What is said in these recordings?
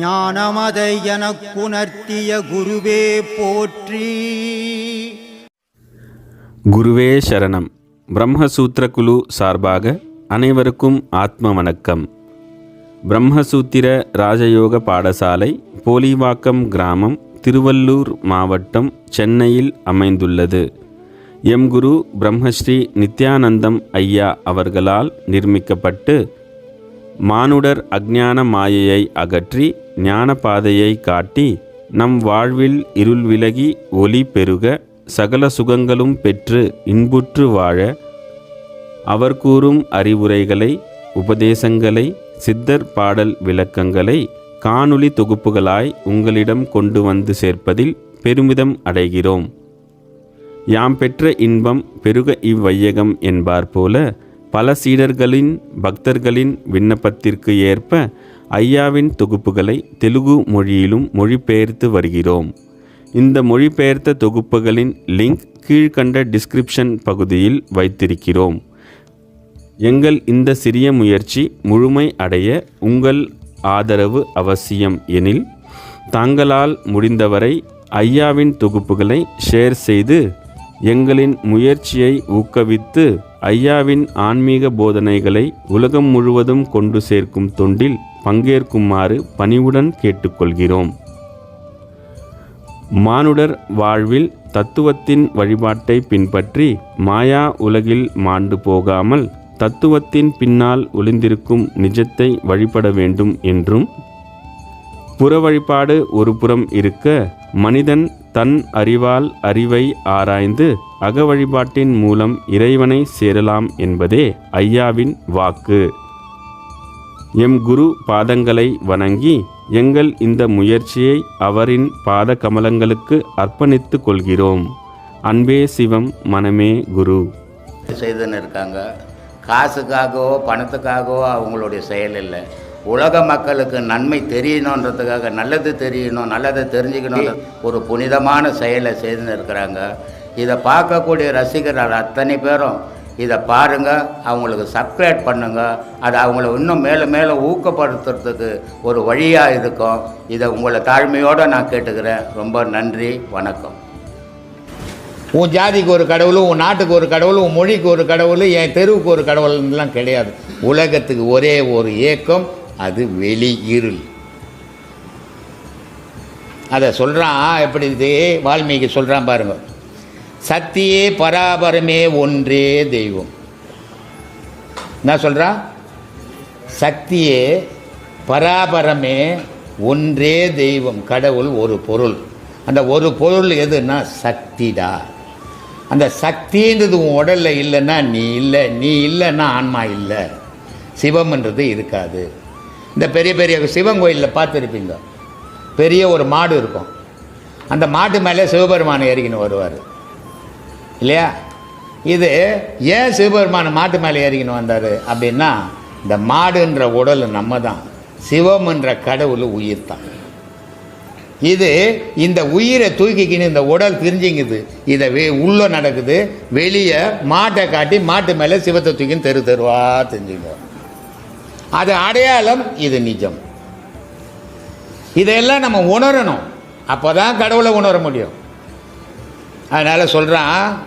ஞானமதை எனக்குணர்த்திய குருவே போற்றி. குருவே சரணம். பிரம்மசூத்திர குழு சார்பாக அனைவருக்கும் ஆத்ம வணக்கம் பிரம்மசூத்திர ராஜயோக பாடசாலை போலிவாக்கம் கிராமம் திருவள்ளூர் மாவட்டம் சென்னையில் அமைந்துள்ளது. எம் குரு பிரம்மஸ்ரீ நித்யானந்தம் ஐயா அவர்களால் நிர்மிக்கப்பட்டு மானுடர் அஞ்ஞான மாயையை அகற்றி ஞான பாதையை காட்டி நம் வாழ்வில் இருள் விலகி ஒளி பெருக சகல சுகங்களும் பெற்று இன்புற்று வாழ அவர் கூறும் அறிவுரைகளை உபதேசங்களை சித்தர் பாடல் விளக்கங்களை காணொளி தொகுப்புகளாய் உங்களிடம் கொண்டு வந்து சேர்ப்பதில் பெருமிதம் அடைகிறோம். யாம் பெற்ற இன்பம் பெருக இவ்வையகம் என்பார் போல பல சீடர்களின் பக்தர்களின் விண்ணப்பத்திற்கு ஏற்ப ஐயாவின் தொகுப்புகளை தெலுங்கு மொழியிலும் மொழிபெயர்த்து வருகிறோம். இந்த மொழிபெயர்த்த தொகுப்புகளின் லிங்க் கீழ்கண்ட டிஸ்கிரிப்ஷன் பகுதியில் வைத்திருக்கிறோம். எங்கள் இந்த சிறிய முயற்சி முழுமை அடைய உங்கள் ஆதரவு அவசியம் எனில் தாங்களால் முடிந்தவரை ஐயாவின் தொகுப்புகளை ஷேர் செய்து எங்களின் முயற்சியை ஊக்குவித்து ஐயாவின் ஆன்மீக போதனைகளை உலகம் முழுவதும் கொண்டு சேர்க்கும் தொண்டில் பங்கேற்குமாறு பணிவுடன் கேட்டுக்கொள்கிறோம். மானுடர் வாழ்வில் தத்துவத்தின் வழிபாட்டை பின்பற்றி மாயா உலகில் மாண்டு போகாமல் தத்துவத்தின் பின்னால் ஒளிந்திருக்கும் நிஜத்தை வழிபட வேண்டும் என்றும் புற வழிபாடு ஒரு புறம் இருக்க மனிதன் தன் அறிவால் அறிவை ஆராய்ந்து அக வழிபாட்டின் மூலம் இறைவனை சேரலாம் என்பதே ஐயாவின் வாக்கு. எம் குரு பாதங்களை வணங்கி எங்கள் இந்த முயற்சியை அவரின் பாத கமலங்களுக்கு அர்ப்பணித்துக் கொள்கிறோம். அன்பே சிவம் மனமே குரு. செய்துன்னு இருக்காங்க. காசுக்காகவோ பணத்துக்காகவோ அவங்களுடைய செயல் இல்லை. உலக மக்களுக்கு நன்மை தெரியணுன்றதுக்காக நல்லது தெரியணும் நல்லதை தெரிஞ்சுக்கணும் ஒரு புனிதமான செயலை செய்துன்னு இருக்கிறாங்க. இதை பார்க்கக்கூடிய ரசிகர்கள் அத்தனை பேரும் இதை பாருங்கள் அவங்களுக்கு சப்ஸ்கிரைப் பண்ணுங்கள் அது அவங்கள இன்னும் மேலே மேலே ஊக்கப்படுத்துறதுக்கு ஒரு வழியாக இருக்கும். இதை உங்களை தாழ்மையோடு நான் கேட்டுக்கிறேன். ரொம்ப நன்றி வணக்கம். உன் ஜாதிக்கு ஒரு கடவுள் உன் நாட்டுக்கு ஒரு கடவுள் உன் மொழிக்கு ஒரு கடவுள் என் தெருவுக்கு ஒரு கடவுள்லாம் கிடையாது. உலகத்துக்கு ஒரே ஒரு ஏக்கம் அது வெளி இருள். அதை சொல்கிறான் எப்படி வால்மீகி சொல்கிறான் பாருங்கள் சத்தியே பராபரமே ஒன்றே தெய்வம். என்ன சொல்கிறா சக்தியே பராபரமே ஒன்றே தெய்வம். கடவுள் ஒரு பொருள். அந்த ஒரு பொருள் எதுன்னா சக்திடா. அந்த சக்தின்றது உன் உடலில் இல்லைன்னா நீ இல்லை நீ இல்லைன்னா ஆன்மா இல்லை. சிவம்ன்றது இருக்காது. இந்த பெரிய பெரிய சிவன் கோயிலில் பார்த்துருப்பீங்க. பெரிய ஒரு மாடு இருக்கும். அந்த மாட்டு மேலே சிவபெருமானை ஏறிக்கின்னு வருவார். இல்லையா? இது ஏன் சிவபெருமான் மாட்டு மேலே ஏறிக்கின்னு வந்தார் அப்படின்னா இந்த மாடுன்ற உடல் நம்ம தான் சிவம்ன்ற கடவுள் உயிர் தான் இது இந்த உயிரை தூக்கிக்கின்னு இந்த உடல் பிரிஞ்சிங்குது இதை வெ உள்ளே நடக்குது வெளியே மாட்டை காட்டி மாட்டு மேலே சிவத்தை தூக்கின்னு தெரு தெருவா தெரிஞ்சுங்க அது அடையாளம் இது நிஜம். இதையெல்லாம் நம்ம உணரணும். அப்போ தான் கடவுளை உணர முடியும். அதனால் சொல்கிறான்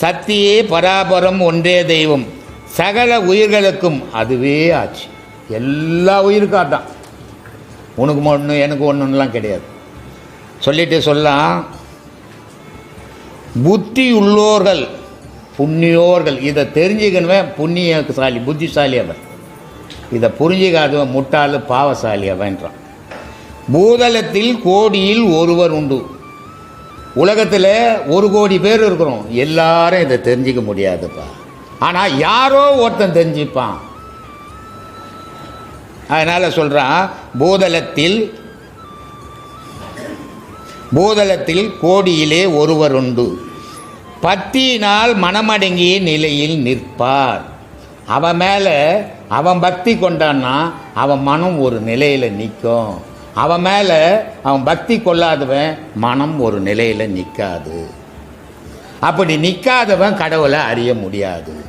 சத்தியே பராபரம் ஒன்றே தெய்வம். சகல உயிர்களுக்கும் அதுவே ஆச்சு. எல்லா உயிருக்கும் அதான். உனக்கு ஒன்று எனக்கு ஒன்றுலாம் கிடையாது. சொல்லிட்டு சொல்லலாம் புத்தி உள்ளோர்கள் புண்ணியோர்கள் இதை தெரிஞ்சுக்கணுமே புண்ணியசாலி புத்திசாலி அவன். இதை புரிஞ்சிக்காதவன் முட்டாள் பாவசாலி அவன்றான். பூதலத்தில் கோடியில் ஒருவர் உண்டு. உலகத்தில் ஒரு கோடி பேர் இருக்கிறோம். எல்லாரும் இதை தெரிஞ்சிக்க முடியாதுப்பா. ஆனால் யாரோ ஒருத்தன் தெரிஞ்சுப்பான். அதனால் சொல்கிறான் பூதலத்தில் பூதலத்தில் கோடியிலே ஒருவர் உண்டு. பக்தியினால் மனமடங்கிய நிலையில் நிற்பார். அவன் மேலே அவன் பக்தி கொண்டான்னா அவன் மனம் ஒரு நிலையில் நிற்கும். அவன் மேலே அவன் பக்தி கொள்ளாதவன் மனம் ஒரு நிலையில் நிற்காது அப்படி நிற்காதவன் கடவுளை அறிய முடியாது.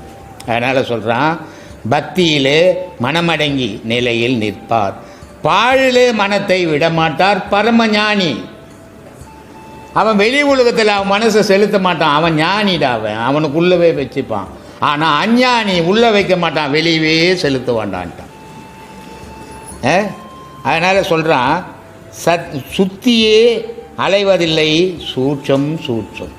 அதனால் சொல்கிறான் பக்தியிலே மனமடங்கி நிலையில் நிற்பார். பாழிலே மனத்தை விடமாட்டார் பரமஞானி. அவன் வெளி உலகத்தில் அவன் மனசை செலுத்த மாட்டான். அவன் ஞானிடாவன் அவனுக்கு உள்ளவே வச்சுப்பான். ஆனால் அஞ்ஞானி உள்ளே வைக்க மாட்டான். வெளியவே செலுத்த வேண்டான்ட்டான் ஏ? அதனால் சொல்கிறான் சத் சுத்தியே அலைவதில்லை சூட்சம் சூட்சம்.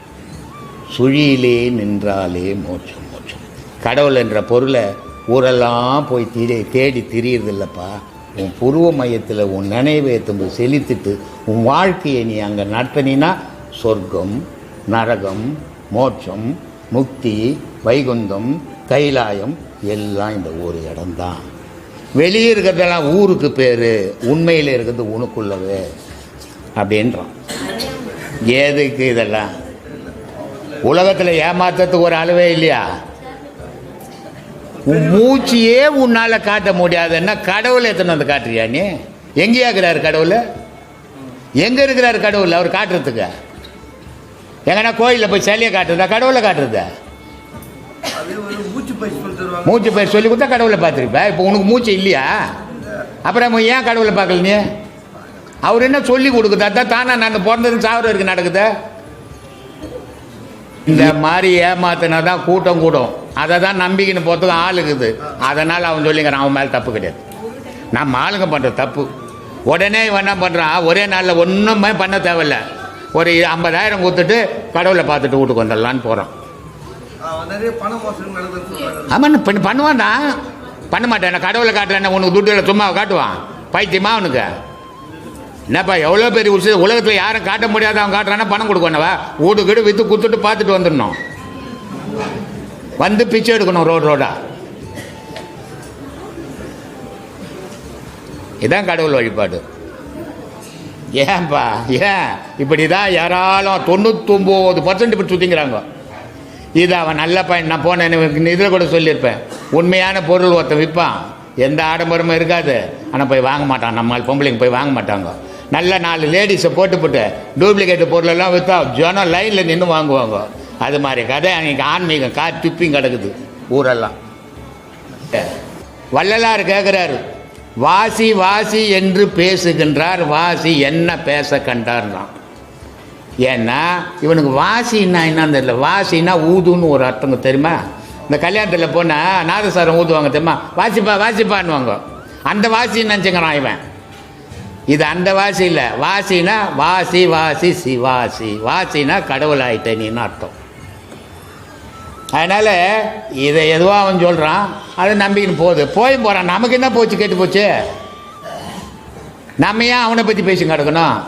சுழியிலே நின்றாலே மோட்சம் மோட்சம். கடவுள் என்ற பொருளை ஊரெல்லாம் போய் திரி தேடி திரியறதில்லப்பா. உன் புருவ மையத்தில் உன் நினைவை எடுத்து செலுத்திட்டு உன் வாழ்க்கையை நீ அங்கே நடத்தினா சொர்க்கம் நரகம் மோட்சம் முக்தி வைகுந்தம் கைலாயம் எல்லாம் இந்த ஒரு இடம்தான். வெளியே இருக்கிறதெல்லாம் ஊருக்கு பேர் உண்மையில் இருக்கிறது உனக்குள்ளது அப்படின்றான். எதுக்கு இதெல்லாம்? உலகத்தில் ஏமாத்துறதுக்கு ஒரு அளவே இல்லையா? உன் மூச்சியே உன்னால் காட்ட முடியாதுன்னா கடவுளை எத்தனை வந்து காட்டுறியா நீ? எங்கேயா இருக்கிறாரு கடவுள்? எங்கே இருக்கிறாரு கடவுள் அவர் காட்டுறதுக்கு? எங்கன்னா கோயிலில் போய் சிலையை காட்டுறதா? கடவுளை காட்டுறதா? மூச்சு பயிர் சொல்லி கொடுத்தா கடவுளை பார்த்துருப்பேன் இப்போ உனக்கு மூச்சு இல்லையா? அப்புறம் ஏன் கடவுளை பார்க்கல நீ? அவர் என்ன சொல்லி கொடுக்குதா? தான் தானே நான் பிறந்தது சாவரம் இருக்கு நடக்குது. இந்த மாதிரி ஏமாத்தினா தான் கூட்டம் கூடும். அதை தான் நம்பிக்கின்னு போகிறதுக்கு ஆள் இருக்குது. அதனால் அவன் சொல்லிங்கிறான் அவன் மேலே தப்பு கிடையாது. நம்ம ஆளுங்க பண்ணுற தப்பு. உடனே இவன் என்ன பண்ணுறான் ஒரே நாளில் ஒன்றுமே பண்ண தேவையில்ல. ஒரு ஐம்பதாயிரம் கொடுத்துட்டு கடவுளை பார்த்துட்டு வீட்டுக்கு வந்துடலான்னு போகிறான் ஆமாம் பண்ண பண்ணுவான் தான் பண்ண மாட்டேன். கடவுளை காட்டலன்னா உனக்கு துட்டு சும்மா காட்டுவான். பைத்தியமா அவனுக்கு? என்னப்பா எவ்வளோ பெரிய உசி உலகத்தில் யாரும் காட்ட முடியாத அவன் காட்டுறான்னா பணம் கொடுக்கணுவா வீடு கீடு விற்று கொடுத்துட்டு பார்த்துட்டு வந்துடணும். வந்து பிச்சை எடுக்கணும் ரோடு ரோடா. இதான் கடவுள் வழிபாடு. ஏன்பா ஏன்? இப்படி தான் யாராலும் தொண்ணூத்தொம்பது பர்சன்ட் இப்படி சுற்றிங்கிறாங்க இது அவன் நல்ல பையன் நான் போனேன் இதில் கூட சொல்லியிருப்பேன். உண்மையான பொருள் ஒருத்தன் விற்பான். எந்த ஆடம்பரமும் இருக்காது. ஆனால் போய் வாங்க மாட்டான். நம்மால் பொம்பளைங்க போய் வாங்க மாட்டாங்க. நல்ல நாலு லேடிஸை போட்டுப்புட்டு டூப்ளிகேட் பொருளெல்லாம் விற்றா ஜனம் லைனில் நின்று வாங்குவாங்க. அது மாதிரி கதை அன்றைக்கி ஆன்மீகம் கா டிப்பிங் கிடக்குது ஊரெல்லாம். வள்ளலார் கேட்குறாரு வாசி வாசி என்று பேசுகின்றார். வாசி என்ன பேச கண்டார்லாம். ஏன்னா இவனுக்கு வாசின்னா என்னன்னு தெரியல. வாசின்னா ஊதுன்னு ஒரு அர்த்தங்க தெரியுமா? இந்த கல்யாணத்தில் போனால் நாதசாரம் ஊதுவாங்க தெரியுமா? வாசிப்பா வாசிப்பான்னுவாங்க. அந்த வாசி நினச்சிக்கிறான் இவன். இது அந்த வாசி இல்லை. வாசினா வாசி வாசி சிவாசி வாசினா கடவுள் ஆயிட்ட நீன்னு அர்த்தம். அதனால் இதை எதுவாக அவன் சொல்கிறான் அதை நம்பிக்கின்னு போகுது. போய் போகிறான் நமக்கு என்ன போச்சு? கேட்டு போச்சு. நம்ம ஏன் அவனை பற்றி பேசி கிடக்கணும்?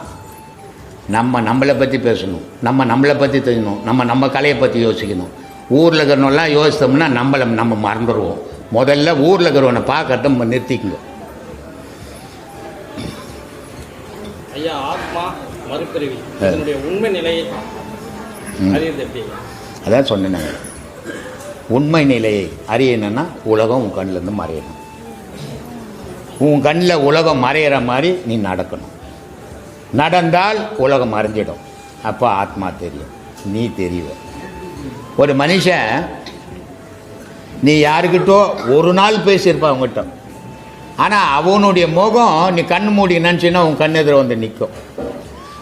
நம்ம நம்மளை பற்றி பேசணும். நம்ம நம்மளை பற்றி தெரியணும். நம்ம நம்ம கலையை பற்றி யோசிக்கணும். ஊரில் இருக்கிறவங்களாம் யோசித்தோம்னா நம்மளை நம்ம மறந்துடுவோம். முதல்ல ஊரில் இருக்கிறவனை பார்க்கறத நம்ம நிறுத்திக்குங்க. ஐயா ஆத்மா மறுபிறவி. உண்மை நிலையை அதான் சொன்னேன். உண்மை நிலையை அறியணும்னா உலகம் உன் கண்ணிலேருந்து மறையணும். உன் கண்ணில் உலகம் மறையிற மாதிரி நீ நடக்கணும். நடந்தால் உலகம் மறைஞ்சிடும் அப்போ ஆத்மா தெரியும். நீ தெரியுவ ஒரு மனுஷன் நீ யாருக்கிட்டோ ஒரு நாள் பேசியிருப்பா அவங்ககிட்ட ஆனால் அவனுடைய முகம் நீ கண் மூடி நினச்சின்னா உன் கண் எதிர வந்து நிற்கும்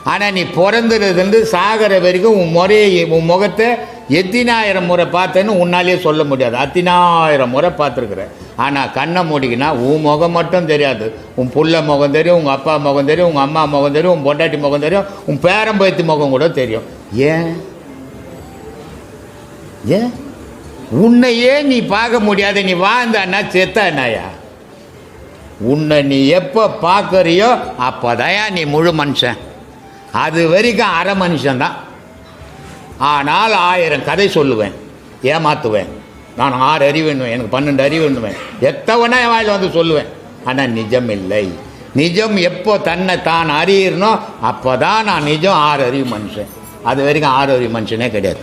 ஆனால் நீ பிறந்ததுலேருந்து சாகிற வரைக்கும் உன் முறையை உன் முகத்தை எத்தினாயிரம் முறை பார்த்தேன்னு உன்னாலேயே சொல்ல முடியாது. அத்தினாயிரம் முறை பார்த்துருக்குற ஆனால் கண்ணை மூடிக்கினா உன் முகம் மட்டும் தெரியாது. உன் புள்ள முகம் தெரியும் உங்கள் அப்பா முகம் தெரியும் உங்கள் அம்மா முகம் தெரியும் உன் பொண்டாட்டி முகம் தெரியும் உன் பேரம்பயத்து முகம் கூட தெரியும். ஏன்? ஏன்? உன்னையே நீ பார்க்க முடியாது நீ வாழ்ந்தான்னா செத்தானாயா உன்னை நீ எப்போ பார்க்கறியோ அப்போதாயா நீ முழு மனுஷன். அது வரைக்கும் அரை மனுஷன்தான். ஆனால் ஆயிரம் கதை சொல்லுவேன் ஏமாத்துவேன். நான் ஆறு அறிவுன்னுவேன் எனக்கு பன்னெண்டு அறிவுன்னுவேன் எத்தவனா என் வாயில் வந்து சொல்லுவேன்? ஆனால் நிஜம் இல்லை. நிஜம் எப்போ தன்னை தான் அறியிறனோ அப்போ தான் நான் நிஜம் ஆறு அறிவு மனுஷன். அது வரைக்கும் ஆறு அறிவு மனுஷனே கிடையாது.